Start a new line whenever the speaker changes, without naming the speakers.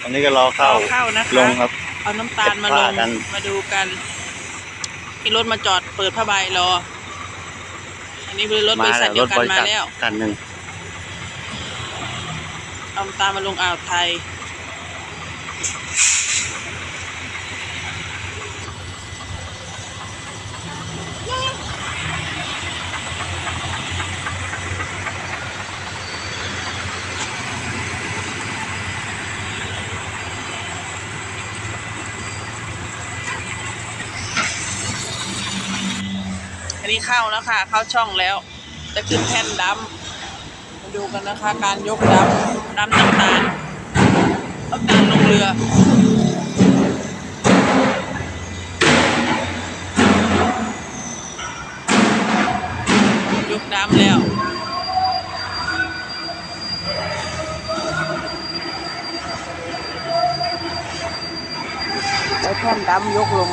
ตอนนี้ก็รอเข้า
เข้านะคะ
ลงครับ
เอาน้ำตาลมาล
เก็บผ้างกัน
มาดูกันมีรถมาจอดเปิดผ้าใบรอ อันนี้เป็นรถบริษัทเดียวกันมาแล้ว
กันหนึ่ง
เอาน้ำตาลมาลงอ่าวไทย นี้เข้าแล้วค่ะ เข้าช่องแล้ว จะขึ้นแท่นดำมาดูกันนะคะ การยกดำดำน้ำตาลน้ำตาลลงเรือยกดำแล้วไปแท่นดำยกลง